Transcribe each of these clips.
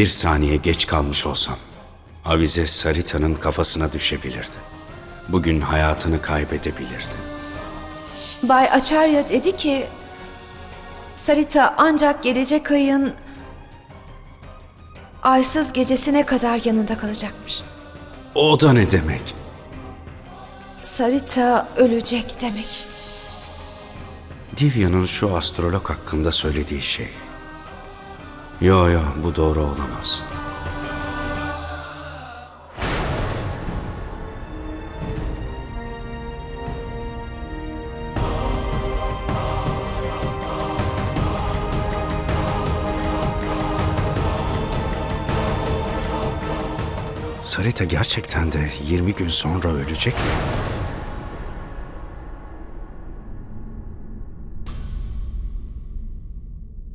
Bir saniye geç kalmış olsam, avize Sarita'nın kafasına düşebilirdi. Bugün hayatını kaybedebilirdi. Bay Acharya dedi ki Sarita ancak gelecek ayın aysız gecesine kadar yanında kalacakmış. O da ne demek? Sarita ölecek demek. Divya'nın şu astrolog hakkında söylediği şey. Yo yo bu doğru olamaz. Sarita gerçekten de 20 gün sonra ölecek mi?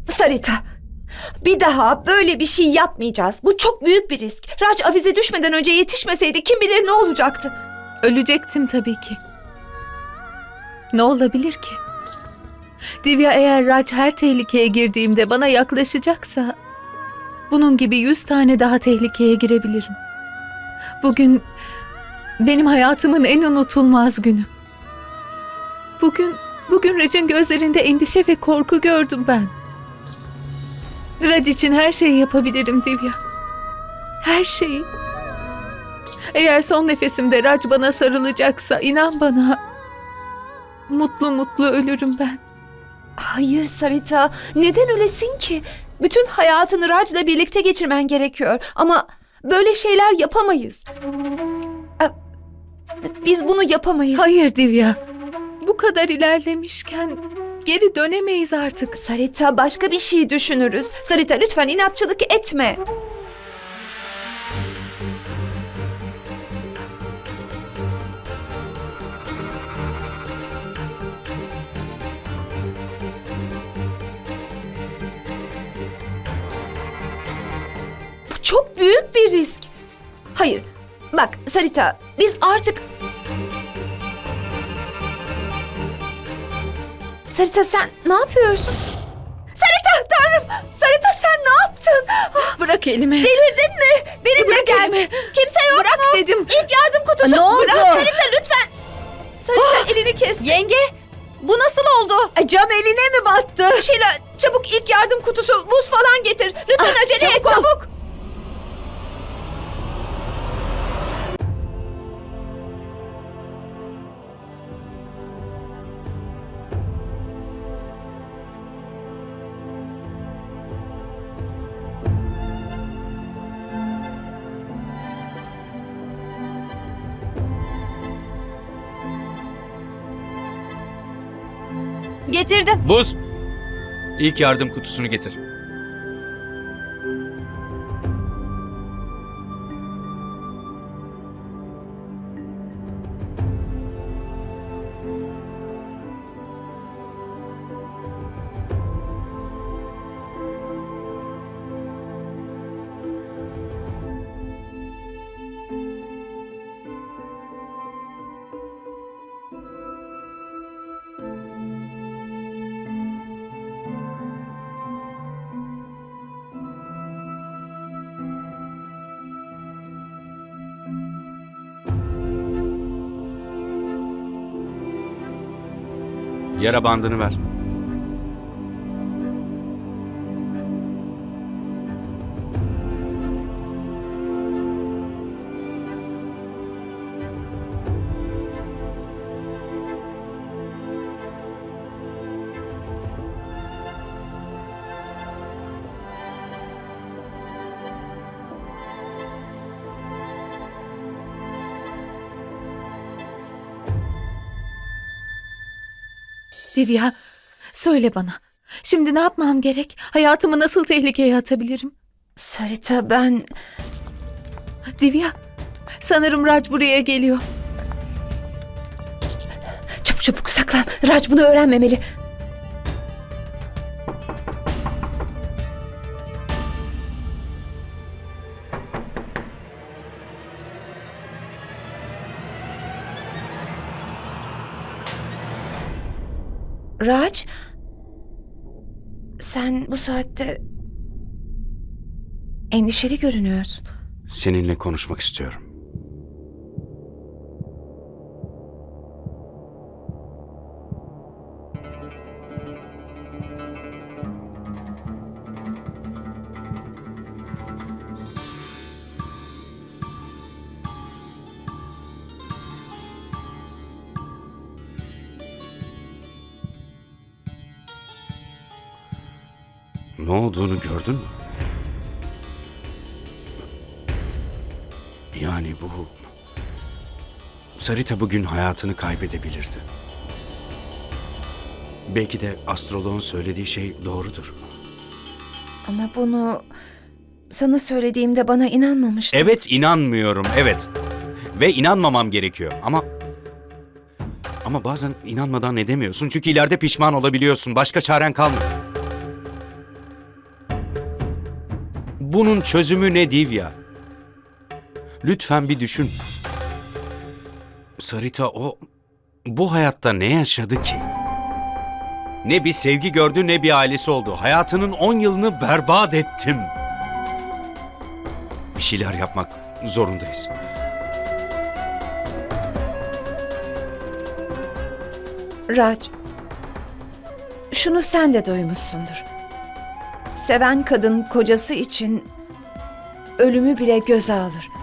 Sarita, bir daha böyle bir şey yapmayacağız. Bu çok büyük bir risk. Raj avize düşmeden önce yetişmeseydi kim bilir ne olacaktı. Ölecektim tabii ki. Ne olabilir ki? Divya eğer Raj her tehlikeye girdiğimde bana yaklaşacaksa... Bunun gibi yüz tane daha tehlikeye girebilirim. Bugün benim hayatımın en unutulmaz günü. Bugün, bugün Raj'ın gözlerinde endişe ve korku gördüm ben. Raj için her şeyi yapabilirim Divya. Her şeyi. Eğer son nefesimde Raj bana sarılacaksa inan bana mutlu mutlu ölürüm ben. Hayır Sarita, neden ölesin ki? Bütün hayatını Raj'la birlikte geçirmen gerekiyor. Ama böyle şeyler yapamayız. Aa, Biz bunu yapamayız. Hayır Divya. Bu kadar ilerlemişken geri dönemeyiz artık. Sarita başka bir şey düşünürüz. Sarita lütfen inatçılık etme. Bu çok büyük bir risk. Hayır. Bak Sarita biz artık... Sarita sen ne yapıyorsun? Sarita tanrım! Sarita sen ne yaptın? Ah, Bırak elimi. Delirdin mi? Benimle Bırak gel. elimi. Kimse yok Bırak mu? dedim. İlk yardım kutusu. Ne oldu? Bırak Sarita lütfen. Sarita elini kes. Yenge bu nasıl oldu? Cam eline mi battı? Sheila çabuk ilk yardım kutusu buz falan getir. Lütfen acele et çabuk. Getirdim. Buz! İlk yardım kutusunu getir. Yara bandını ver. Divya söyle bana. Şimdi ne yapmam gerek? Hayatımı nasıl tehlikeye atabilirim? Sarita ben... Divya sanırım Raj buraya geliyor. Çabuk çabuk saklan. Raj bunu öğrenmemeli. Raj, sen bu saatte Endişeli görünüyorsun. Seninle konuşmak istiyorum. Bu... Sarita bugün hayatını kaybedebilirdi. Belki de astroloğun söylediği şey doğrudur. Ama bunu sana söylediğimde bana inanmamıştın. Evet inanmıyorum, evet. Ve inanmamam gerekiyor ama... Ama bazen inanmadan edemiyorsun çünkü ileride pişman olabiliyorsun. Başka çaren kalmıyor. Bunun çözümü ne Divya? Lütfen bir düşün. Sarita o bu hayatta ne yaşadı ki? Ne bir sevgi gördü ne bir ailesi oldu. Hayatının 10 yılını berbat ettim. Bir şeyler yapmak zorundayız. Raj, şunu sen de duymuşsundur. Seven kadın kocası için ölümü bile göze alır.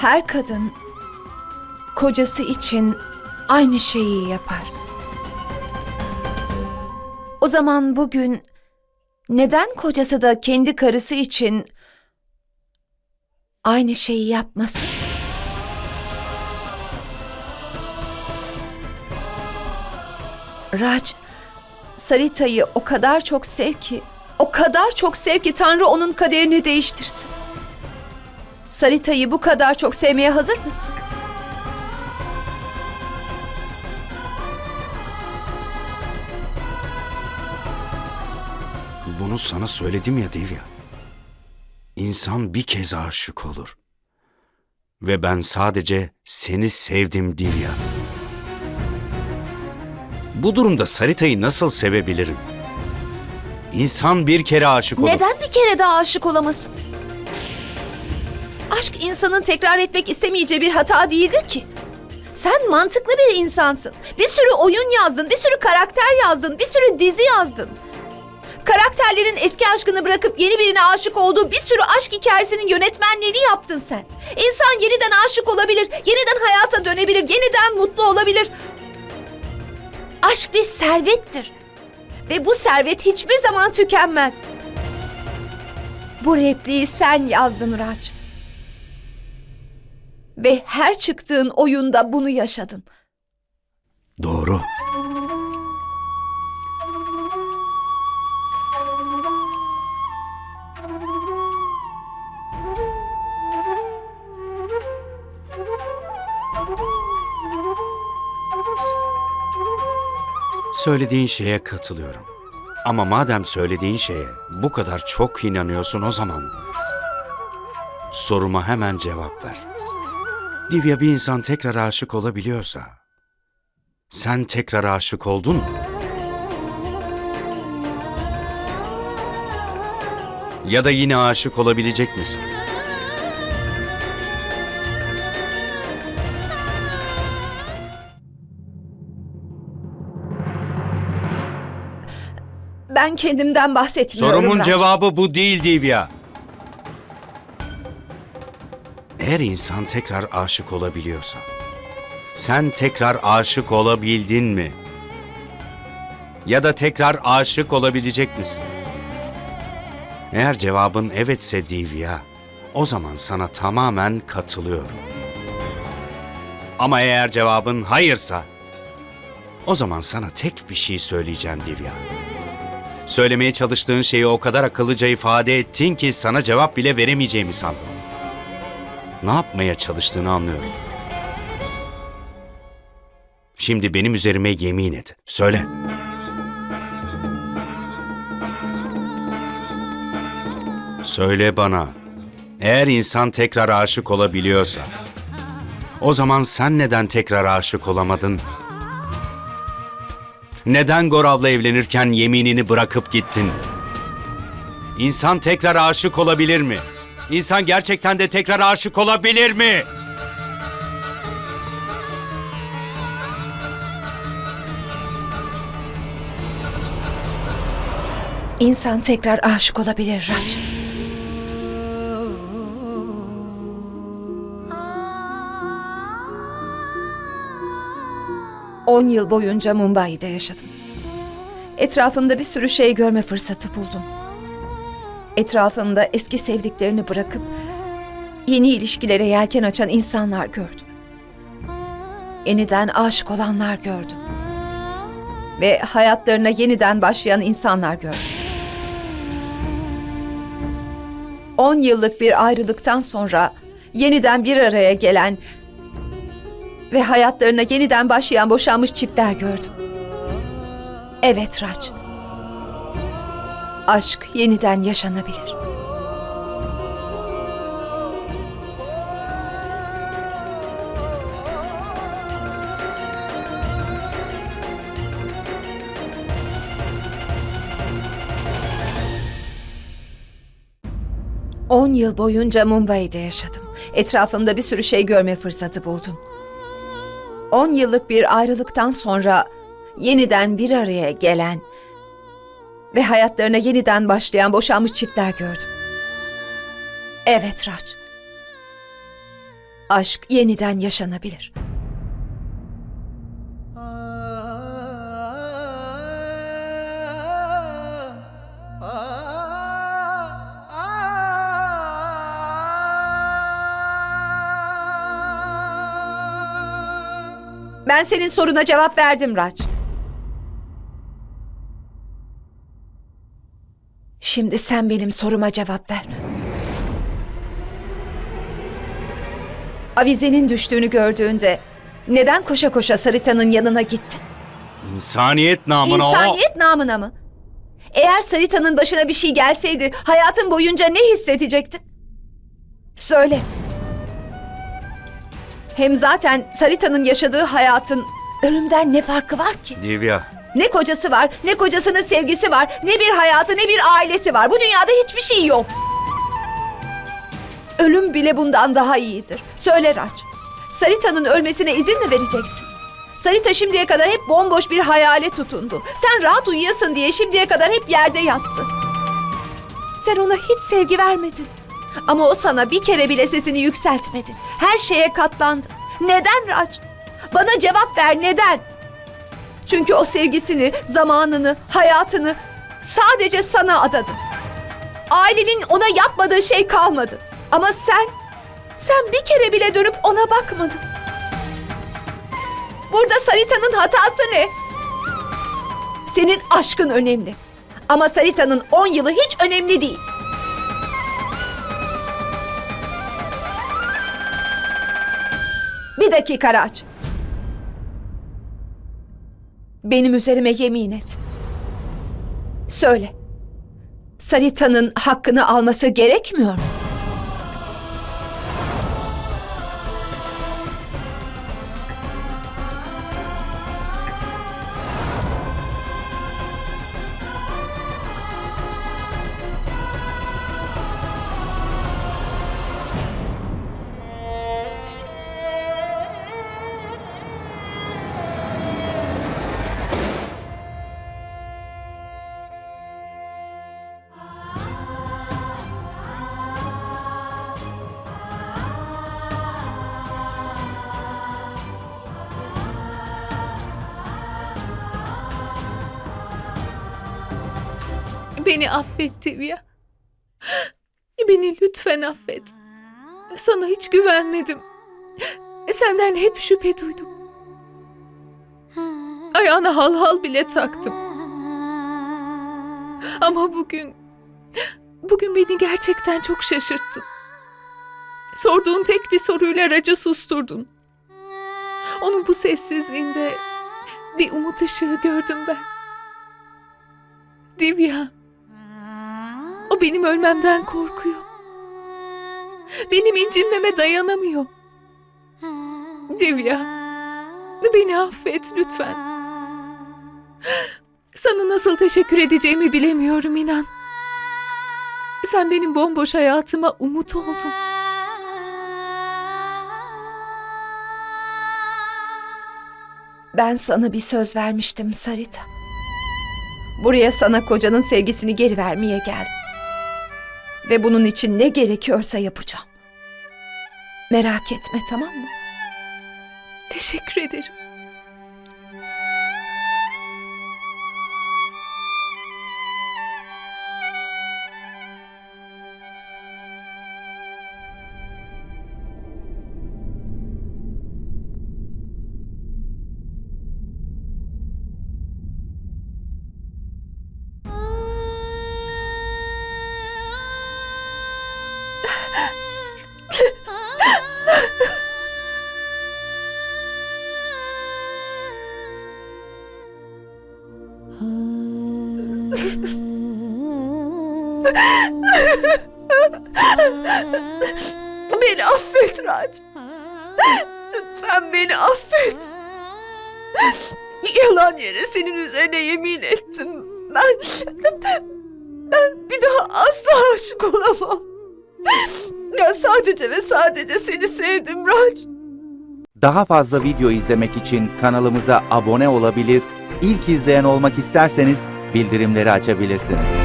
Her kadın kocası için aynı şeyi yapar. O zaman bugün neden kocası da kendi karısı için aynı şeyi yapmasın? Raj, Sarita'yı o kadar çok sev ki, o kadar çok sev ki Tanrı onun kaderini değiştirsin. Sarita'yı bu kadar çok sevmeye hazır mısın? Bunu sana söyledim ya Divya. İnsan bir kez aşık olur. Ve ben sadece seni sevdim Divya. Bu durumda Sarita'yı nasıl sevebilirim? İnsan bir kere aşık olur. Neden bir kere daha aşık olamasın? Aşk insanın tekrar etmek istemeyeceği bir hata değildir ki. Sen mantıklı bir insansın. Bir sürü oyun yazdın, bir sürü karakter yazdın, bir sürü dizi yazdın. Karakterlerin eski aşkını bırakıp yeni birine aşık olduğu bir sürü aşk hikayesinin yönetmenliğini yaptın sen. İnsan yeniden aşık olabilir, yeniden hayata dönebilir, yeniden mutlu olabilir. Aşk bir servettir. Ve bu servet hiçbir zaman tükenmez. Bu repliği sen yazdın Raç. Ve her çıktığın oyunda bunu yaşadın. Doğru. Söylediğin şeye katılıyorum. Ama madem söylediğin şeye bu kadar çok inanıyorsun o zaman soruma hemen cevap ver. Divya bir insan tekrar aşık olabiliyorsa sen tekrar aşık oldun mu? Ya da yine aşık olabilecek misin? Ben kendimden bahsetmiyorum Sorumun Raç. cevabı bu değil Divya. Eğer insan tekrar aşık olabiliyorsa, sen tekrar aşık olabildin mi? Ya da tekrar aşık olabilecek misin? Eğer cevabın evetse Divya, o zaman sana tamamen katılıyorum. Ama eğer cevabın hayırsa, o zaman sana tek bir şey söyleyeceğim Divya. Söylemeye çalıştığın şeyi o kadar akıllıca ifade ettin ki sana cevap bile veremeyeceğimi sandım. Ne yapmaya çalıştığını anlıyorum. Şimdi benim üzerime yemin et. Söyle. Söyle bana. Eğer insan tekrar aşık olabiliyorsa, o zaman sen neden tekrar aşık olamadın? Neden Gorav'la evlenirken yeminini bırakıp gittin? İnsan tekrar aşık olabilir mi? İnsan gerçekten de tekrar aşık olabilir mi? İnsan tekrar aşık olabilir Raj. On yıl boyunca Mumbai'de yaşadım. Etrafımda bir sürü şey görme fırsatı buldum. Etrafımda eski sevdiklerini bırakıp yeni ilişkilere yelken açan insanlar gördüm. Yeniden aşık olanlar gördüm. Ve hayatlarına yeniden başlayan insanlar gördüm. 10 yıllık bir ayrılıktan sonra yeniden bir araya gelen ve hayatlarına yeniden başlayan boşanmış çiftler gördüm. Evet Raj. Aşk yeniden yaşanabilir. On yıl boyunca Mumbai'de yaşadım. Etrafımda bir sürü şey görme fırsatı buldum. On yıllık bir ayrılıktan sonra yeniden bir araya gelen ve hayatlarına yeniden başlayan boşanmış çiftler gördüm. Evet Raj. Aşk yeniden yaşanabilir. Ben senin soruna cevap verdim Raj. Şimdi sen benim soruma cevap ver. Avizenin düştüğünü gördüğünde neden koşa koşa Sarita'nın yanına gittin? İnsaniyet namına o... İnsaniyet namına mı? Eğer Sarita'nın başına bir şey gelseydi hayatın boyunca ne hissedecektin? Söyle. Hem zaten Sarita'nın yaşadığı hayatın ölümden ne farkı var ki? Divya, Ne kocası var, ne kocasının sevgisi var, ne bir hayatı, ne bir ailesi var. Bu dünyada hiçbir şey yok. Ölüm bile bundan daha iyidir. Söyle Raj. Sarita'nın ölmesine izin mi vereceksin? Sarita şimdiye kadar hep bomboş bir hayale tutundu. Sen rahat uyuyasın diye şimdiye kadar hep yerde yattı. Sen ona hiç sevgi vermedin. Ama o sana bir kere bile sesini yükseltmedi. Her şeye katlandı. Neden Raj? Bana cevap ver neden? Çünkü o sevgisini, zamanını, hayatını sadece sana adadı. Ailenin ona yapmadığı şey kalmadı. Ama sen, sen bir kere bile dönüp ona bakmadın. Burada Sarita'nın hatası ne? Senin aşkın önemli. Ama Sarita'nın 10 yılı hiç önemli değil. Bir dakika Raj. Benim üzerime yemin et. Söyle. Sarita'nın hakkını alması gerekmiyor mu? Beni affet Divya. Beni lütfen affet. Sana hiç güvenmedim. Senden hep şüphe duydum. Ayağına hal hal bile taktım. Ama bugün... Bugün beni gerçekten çok şaşırttın. Sorduğun tek bir soruyla Racı susturdun. Onun bu sessizliğinde bir umut ışığı gördüm ben. Divya. O benim ölmemden korkuyor. Benim incinmeme dayanamıyor. Divya, beni affet lütfen. Sana nasıl teşekkür edeceğimi bilemiyorum inan. sen benim bomboş hayatıma umut oldun. Ben sana bir söz vermiştim Sarita. Buraya sana kocanın sevgisini geri vermeye geldim. Ve bunun için ne gerekiyorsa yapacağım. Merak etme tamam mı? Teşekkür ederim. Beni affet Raj. Lütfen beni affet. Yalan yere senin üzerine yemin ettim. Ben, ben bir daha asla aşık olamam. Ben sadece ve sadece seni sevdim Raj. Daha fazla video izlemek için kanalımıza abone olabilir, ilk izleyen olmak isterseniz bildirimleri açabilirsiniz.